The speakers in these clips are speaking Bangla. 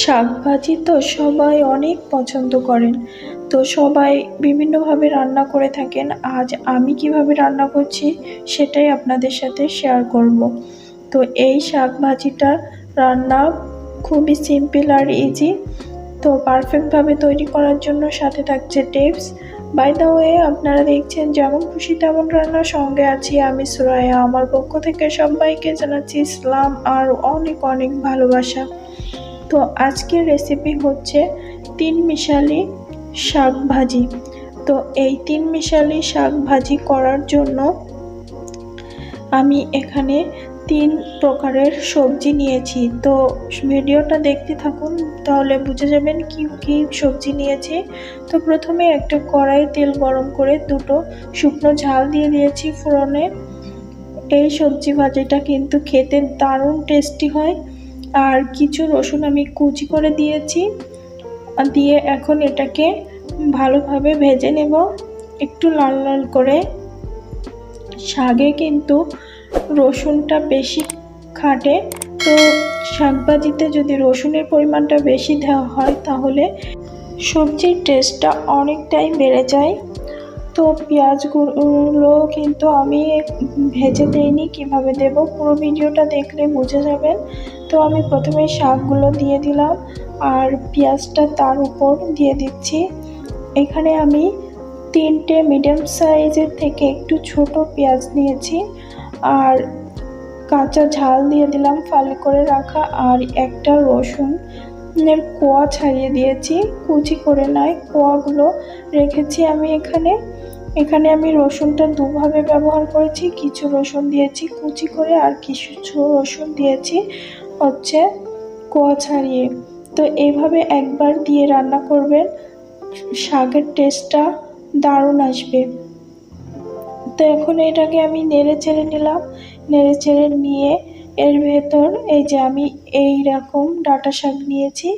শাক ভাজি তো সবাই অনেক পছন্দ করেন। তো সবাই বিভিন্নভাবে রান্না করে থাকেন। আজ আমি কীভাবে রান্না করছি সেটাই আপনাদের সাথে শেয়ার করব। তো এই শাক ভাজিটা রান্না খুবই সিম্পল আর ইজি তো পারফেক্টভাবে তৈরি করার জন্য সাথে থাকছে টিপস বাই দ্য ওয়ে আপনারা দেখছেন যেমন খুশি তেমন রান্নার সঙ্গে আছি আমি সুরায়া আমার পক্ষ থেকে সবাইকে জানাচ্ছি ইসলাম আর অনেক অনেক ভালোবাসা। তো আজকের রেসিপি হচ্ছে তিন মিশালি শাক ভাজি। তো এই তিন মিশালি শাক ভাজি করার জন্য আমি এখানে তিন প্রকারের সবজি নিয়েছি। তো ভিডিওটা দেখতে থাকুন, তাহলে বুঝে যাবেন কি কি সবজি নিয়েছি। তো প্রথমে একটা কড়াই তেল গরম করে দুটো শুকনো ঝাল দিয়ে দিয়েছি ফোড়নে। এই সবজি ভাজিটা কিন্তু খেতে দারুণ টেস্টি হয়। আর কিছু রসুন আমি কুচি করে দিয়েছি। দিয়ে এখন এটাকে ভালোভাবে ভেজে নেব। একটু লাল লাল করে। শাগে কিন্তু রসুনটা বেশি খাটে। তো শাকভাজিতে যদি রসুনের পরিমাণটা বেশি দেওয়া হয় তাহলে সবজির টেস্টটা অনেকটাই বেড়ে যায়। তো পেঁয়াজগুলো কিন্তু আমি ভেজে দিইনি, কীভাবে দেব? পুরো ভিডিওটা দেখলে বুঝে যাবেন। তো আমি প্রথমে শাকগুলো দিয়ে দিলাম আর পেঁয়াজটা তার উপর দিয়ে দিচ্ছি। এখানে আমি তিনটে মিডিয়াম সাইজের থেকে একটু ছোট পেঁয়াজ নিয়েছি আর কাঁচা ঝাল দিয়ে দিলাম ফালি করে রাখা আর একটা রসুন। এর কোয়া ছাড়িয়ে দিয়েছি। কুচি করে নয়, কোয়াগুলো রেখেছি আমি এখানে। এখানে আমি রসুনটা দুভাবে ব্যবহার করেছি, কিছু রসুন দিয়েছি, কুচি করে আর কিছু রসুন দিয়েছি হচ্ছে কোয়া ছাড়িয়ে। তো এইভাবে একবার দিয়ে রান্না করবেন, শাকের টেস্টটা দারুণ আসবে। তো এখন এটাকে আমি নেড়ে চেড়ে নিলাম, নেড়ে চেড়ে নিয়ে এর ভেতর এই যে আমি এই রকম ডাটা শাক নিয়েছি।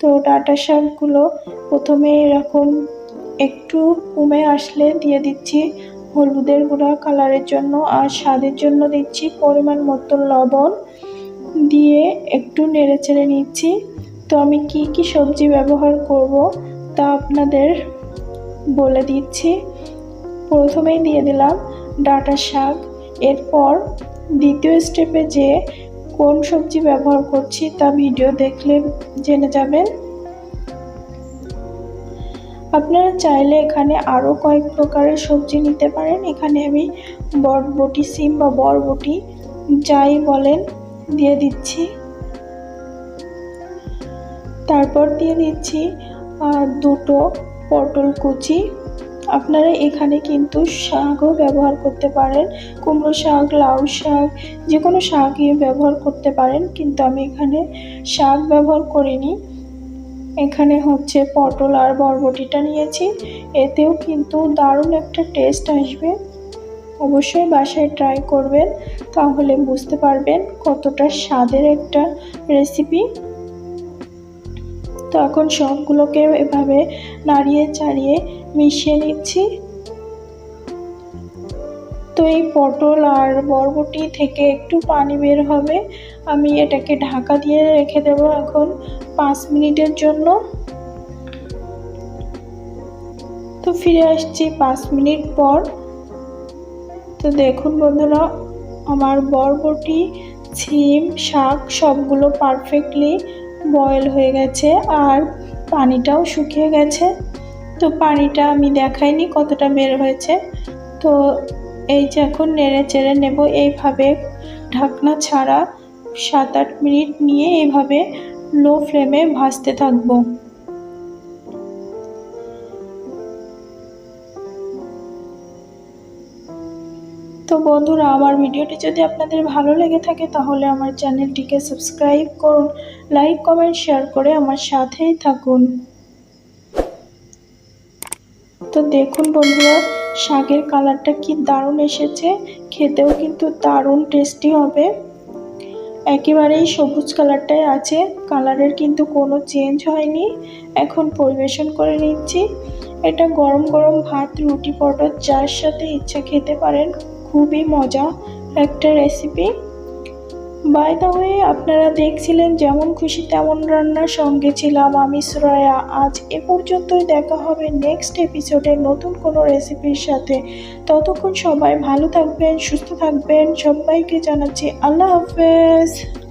তো ডাটা শাকগুলো প্রথমে এরকম একটু কমে আসলে দিয়ে দিচ্ছি হলুদের গুঁড়া কালারের জন্য আর স্বাদের জন্য দিচ্ছি পরিমাণ মতো লবণ দিয়ে একটু নেড়ে চেড়ে নিচ্ছি। তো আমি কি কি সবজি ব্যবহার করব তা আপনাদের বলে দিচ্ছি। প্রথমেই দিয়ে দিলাম ডাটা শাক, এরপর দ্বিতীয় স্টেপে যে কোন সবজি ব্যবহার করছি তা ভিডিও দেখলে জেনে যাবেন। আপনারা চাইলে এখানে আরও কয়েক প্রকারের সবজি নিতে পারেন। এখানে আমি বরবটি, সিম বা বরবটি যাই বলেন দিয়ে দিচ্ছি। তারপর দিয়ে দিচ্ছি দুটো পটল কুচি। আপনারা এখানে কিন্তু শাকও ব্যবহার করতে পারেন, কুমড়ো শাক, লাউ শাক যে কোনো শাকই ব্যবহার করতে পারেন, কিন্তু আমি এখানে শাক ব্যবহার করিনি। এখানে হচ্ছে পটল আর বরবটিটা নিয়েছি। এতেও কিন্তু দারুণ একটা টেস্ট আসবে। অবশ্যই বাসায় ট্রাই করবেন, তাহলে বুঝতে পারবেন কতটা স্বাদের একটা রেসিপি। তো এখন সবগুলোকে এভাবে নাড়িয়ে চাড়িয়ে মিশিয়ে নিচ্ছি। তো এই পটল আর বরবটি থেকে একটু পানি বের হবে। আমি এটাকে ঢাকা দিয়ে রেখে দেব এখন পাঁচ মিনিটের জন্য। তো ফিরে আসছি পাঁচ মিনিট পর। তো দেখুন বন্ধুরা, আমার বরবটি, ছিম, শাক সবগুলো পারফেক্টলি বয়েল হয়ে গেছে আর পানিটাও শুকিয়ে গেছে। তো পানিটা আমি দেখাইনি কতটা বের হয়েছে। তো এই যে এখন নেড়ে চেড়ে নেব এইভাবে। ঢাকনা ছাড়া সাত আট মিনিট নিয়ে এইভাবে লো ফ্লেমে ভাজতে থাকব। তো বন্ধুরা, আমার ভিডিওটি যদি আপনাদের ভালো লেগে থাকে, তাহলে আমার চ্যানেলটিকে সাবস্ক্রাইব করুন, লাইক, কমেন্ট, শেয়ার করে আমার সাথেই থাকুন। তো দেখুন বন্ধুরা, শাকের কালারটা কি দারুণ এসেছে, খেতেও কিন্তু দারুণ টেস্টি হবে। একেবারেই সবুজ কালারটাই আছে, কালারের কিন্তু কোনো চেঞ্জ হয়নি। এখন পরিবেশন করে নিচ্ছি। এটা গরম গরম ভাত, রুটি, পটল, যার সাথে ইচ্ছা খেতে পারেন। খুবই মজা একটা রেসিপি বাই দা ওয়ে আপনারা দেখছিলেন যেমন খুশি তেমন রান্নার সঙ্গে ছিলাম আমি, শ্রয়া। আজ এ পর্যন্তই দেখা হবে নেক্সট এপিসোডে নতুন কোনো রেসিপির সাথে। ততক্ষণ সবাই ভালো থাকবেন, সুস্থ থাকবেন। সবাইকে জানাচ্ছি আল্লাহ হাফেজ।